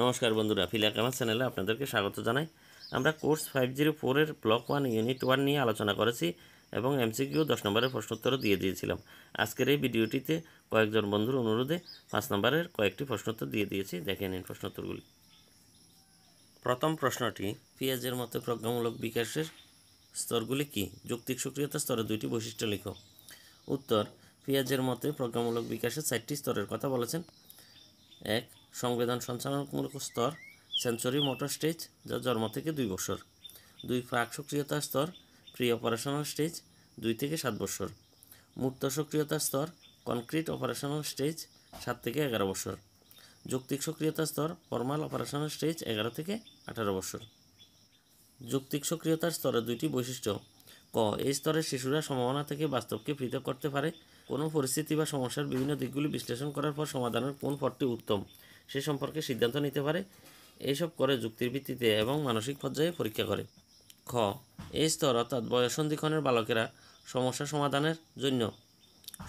নমস্কার বন্ধুরা ফিলাক আমার চ্যানেলে আপনাদেরকে স্বাগত জানাই। আমরা কোর্স ফাইভ জিরো ফোরের ব্লক ওয়ান ইউনিট ওয়ান নিয়ে আলোচনা করেছি এবং এমসিকিউ দশ নম্বরের প্রশ্নোত্তরও দিয়ে দিয়েছিলাম। আজকের এই ভিডিওটিতে কয়েকজন বন্ধুর অনুরোধে পাঁচ নম্বরের কয়েকটি প্রশ্নোত্তর দিয়ে দিয়েছি। দেখে নিন প্রশ্নোত্তরগুলি। প্রথম প্রশ্নটি পেঁয়াজের মতো প্রজ্ঞামূলক বিকাশের স্তরগুলি কি? যৌক্তিক সক্রিয়তা স্তরে দুইটি বৈশিষ্ট্য লিখো। উত্তর পেঁয়াজের মতে প্রজ্ঞামূলক বিকাশের চারটি স্তরের কথা বলেছেন। এক সংবেদন সঞ্চালনমূলক স্তর সেন্সরি মোটর স্টেজ যা জন্ম থেকে দুই বছর। দুই প্রাক সক্রিয়তা স্তর প্রি অপারেশনাল স্টেজ দুই থেকে সাত বছর। মূর্ত সক্রিয়তা স্তর কনক্রিট অপারেশনাল স্টেজ সাত থেকে এগারো বছর। যৌক্তিক সক্রিয়তা স্তর ফর্মাল অপারেশনাল স্টেজ এগারো থেকে আঠারো বছর। যৌক্তিক সক্রিয়তার স্তরের দুইটি বৈশিষ্ট্য। ক, এই স্তরের শিশুরা সম্ভাবনা থেকে বাস্তবকে পৃথক করতে পারে। কোনো পরিস্থিতি বা সমস্যার বিভিন্ন দিকগুলি বিশ্লেষণ করার পর সমাধানের কোন পথটি উত্তম? সে সম্পর্কে সিদ্ধান্ত নিতে পারে। এইসব করে যুক্তির ভিত্তিতে এবং মানসিক পর্যায়ে পরীক্ষা করে। খ এই স্তর অর্থাৎ বয়সন্ধিক্ষণের বালকেরা সমস্যা সমাধানের জন্য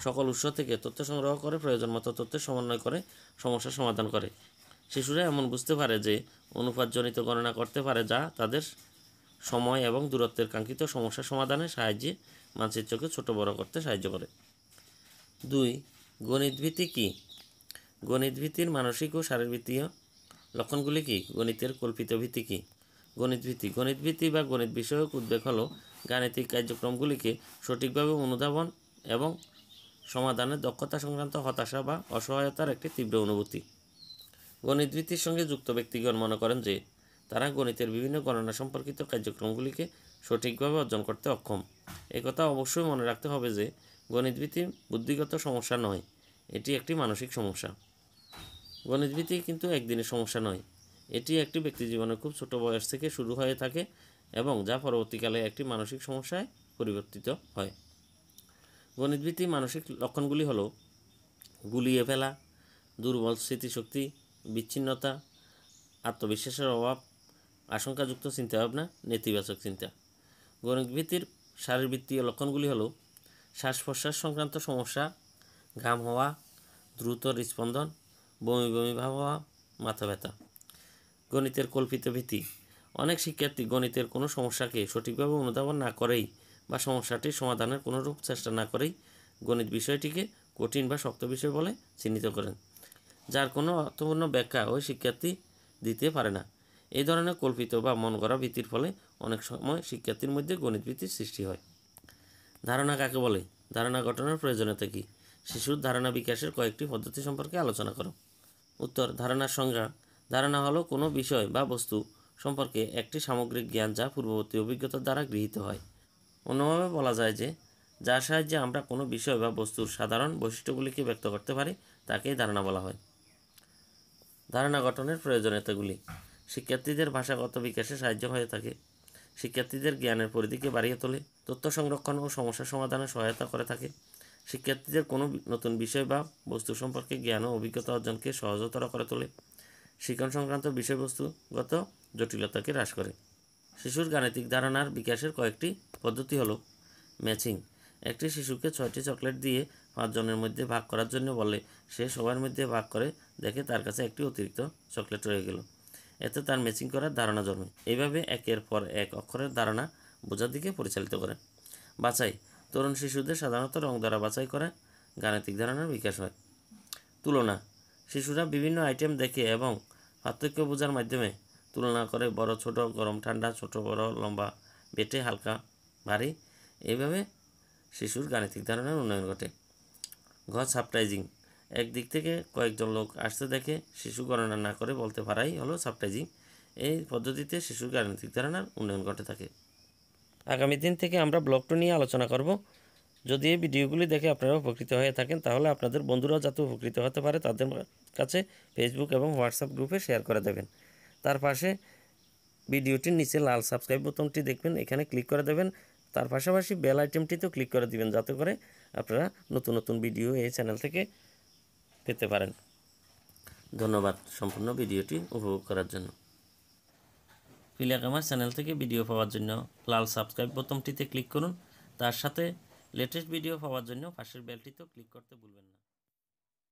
সকল উৎস থেকে তথ্য সংগ্রহ করে প্রয়োজন মতো তথ্যের সমন্বয় করে সমস্যা সমাধান করে। শিশুরা এমন বুঝতে পারে যে অনুপাতজনিত গণনা করতে পারে যা তাদের সময় এবং দূরত্বের কাঙ্ক্ষিত সমস্যা সমাধানের সাহায্যে মানচিত্রকে ছোট বড় করতে সাহায্য করে। দুই গণিতভীতি কী? গণিতভীতির মানসিক ও শারীরবৃত্তীয় লক্ষণগুলি কী? গণিতের কল্পিত ভীতি কী? গণিতভীতি গণিতভীতি বা গণিত বিষয়ক উদ্বেগ হলো গাণিতিক কার্যক্রমগুলিকে সঠিকভাবে অনুধাবন এবং সমাধানের দক্ষতা সংক্রান্ত হতাশা বা অসহায়তার একটি তীব্র অনুভূতি। গণিতভীতির সঙ্গে যুক্ত ব্যক্তিগণ মনে করেন যে তারা গণিতের বিভিন্ন গণনা সম্পর্কিত কার্যক্রমগুলিকে সঠিকভাবে অর্জন করতে অক্ষম। একথা অবশ্যই মনে রাখতে হবে যে গণিতভীতি বুদ্ধিগত সমস্যা নয়, এটি একটি মানসিক সমস্যা। গণিতভীতি কিন্তু একদিনের সমস্যা নয়। এটি একটি ব্যক্তি জীবনে খুব ছোট বয়স থেকে শুরু হয়ে থাকে এবং যা পরবর্তীকালে একটি মানসিক সমস্যায় পরিবর্তিত হয়। গণিতভীতি মানসিক লক্ষণগুলি হলো গুলিয়ে ফেলা, দুর্বল স্মৃতিশক্তি, বিচ্ছিন্নতা, আত্মবিশ্বাসের অভাব, আশঙ্কাযুক্ত চিন্তাভাবনা, নেতিবাচক চিন্তা। গণিতভীতির শারীরবৃত্তীয় লক্ষণগুলি হলো শ্বাস প্রশ্বাস সংক্রান্ত সমস্যা, ঘাম হওয়া, দ্রুত হৃদস্পন্দন বমি বমি ভাব হওয়া মাথা ব্যথা। গণিতের কল্পিত ভীতি। অনেক শিক্ষার্থী গণিতের কোনো সমস্যাকে সঠিকভাবে অনুধাবন না করেই বা সমস্যাটির সমাধানের কোনোরূপ চেষ্টা না করেই গণিত বিষয়টিকে কঠিন বা শক্ত বিষয় বলে চিহ্নিত করেন, যার কোনো অর্থপূর্ণ ব্যাখ্যা ওই শিক্ষার্থী দিতে পারে না। এই ধরনের কল্পিত বা মন গড়া ভীতির ফলে অনেক সময় শিক্ষার্থীর মধ্যে গণিত ভীতির সৃষ্টি হয়। ধারণা কাকে বলে? ধারণা গঠনের প্রয়োজনীয়তা কী? শিশুর ধারণা বিকাশের কয়েকটি পদ্ধতি সম্পর্কে আলোচনা করো। উত্তর ধারণার সংজ্ঞা। ধারণা হলো কোনো বিষয় বা বস্তু সম্পর্কে একটি সামগ্রিক জ্ঞান যা পূর্ববর্তী অভিজ্ঞতার দ্বারা গৃহীত হয়। অন্যভাবে বলা যায় যে, যার সাহায্যে আমরা কোনো বিষয় বা বস্তুর সাধারণ বৈশিষ্ট্যগুলিকে ব্যক্ত করতে পারি, তাকেই ধারণা বলা হয়। ধারণা গঠনের প্রয়োজনীয়তাগুলি। শিক্ষার্থীদের ভাষাগত বিকাশে সাহায্য হয়ে থাকে। শিক্ষার্থীদের জ্ঞানের পরিধিকে বাড়িয়ে তোলে। তথ্য সংরক্ষণ ও সমস্যা সমাধানে সহায়তা করে থাকে। শিক্ষার্থীদের কোনো নতুন বিষয় বা বস্তু সম্পর্কে জ্ঞান ও অভিজ্ঞতা অর্জনকে সহজতর করে তোলে। শিক্ষণ সংক্রান্ত বিষয়বস্তুগত জটিলতাকে হ্রাস করে। শিশুর গাণিতিক ধারণার বিকাশের কয়েকটি পদ্ধতি হলো ম্যাচিং। একটি শিশুকে ছয়টি চকলেট দিয়ে পাঁচজনের মধ্যে ভাগ করার জন্য বলে। সে সবার মধ্যে ভাগ করে দেখে তার কাছে একটি অতিরিক্ত চকলেট রয়ে গেল। এতে তার ম্যাচিং করার ধারণা জন্মে। এইভাবে একের পর এক অক্ষরের ধারণা বোঝার দিকে পরিচালিত করে। বাছাই তরুণ শিশুদের সাধারণত রং দ্বারা বাছাই করে, গাণিতিক ধারণার বিকাশ হয়। তুলনা, শিশুরা বিভিন্ন আইটেম দেখে এবং পার্থক্য বোঝার মাধ্যমে তুলনা করে বড়, ছোট, গরম, ঠান্ডা, ছোট, বড়, লম্বা, বেটে, হালকা, ভারী এইভাবে শিশুর গাণিতিক ধারণার উন্নয়ন ঘটে। ঘ সাবটাইজিং একদিক থেকে কয়েকজন লোক আসতে দেখে শিশু গণনা না করে বলতে পারাই হলো সাবটাইজিং এই পদ্ধতিতে শিশুর গাণিতিক ধারণার উন্নয়ন ঘটে থাকে। আগামী দিন থেকে আমরা ব্লগ টু নিয়ে আলোচনা করব। যদি এই ভিডিওগুলি দেখে আপনারা উপকৃত হয়ে থাকেন, তাহলে আপনাদের বন্ধুরাও যাতে উপকৃত হতে পারে তাদের কাছে ফেসবুক এবং হোয়াটসঅ্যাপ গ্রুপে শেয়ার করে দেবেন। তার পাশে ভিডিওটির নিচে লাল সাবস্ক্রাইব বোতামটি দেখবেন, এখানে ক্লিক করে দেবেন। তার পাশাপাশি বেল আইটেমটিতেও ক্লিক করে দিবেন, যাতে করে আপনারা নতুন নতুন ভিডিও এই চ্যানেল থেকে পেতে পারেন। ধন্যবাদ সম্পূর্ণ ভিডিওটি উপভোগ করার জন্য। ফিলিয়াক আমার চ্যানেল থেকে ভিডিও পাওয়ার জন্য লাল সাবস্ক্রাইব বোতামটিতে ক্লিক করুন। তার সাথে লেটেস্ট ভিডিও পাওয়ার জন্য পাশের বেলটিতেও ক্লিক করতে ভুলবেন না।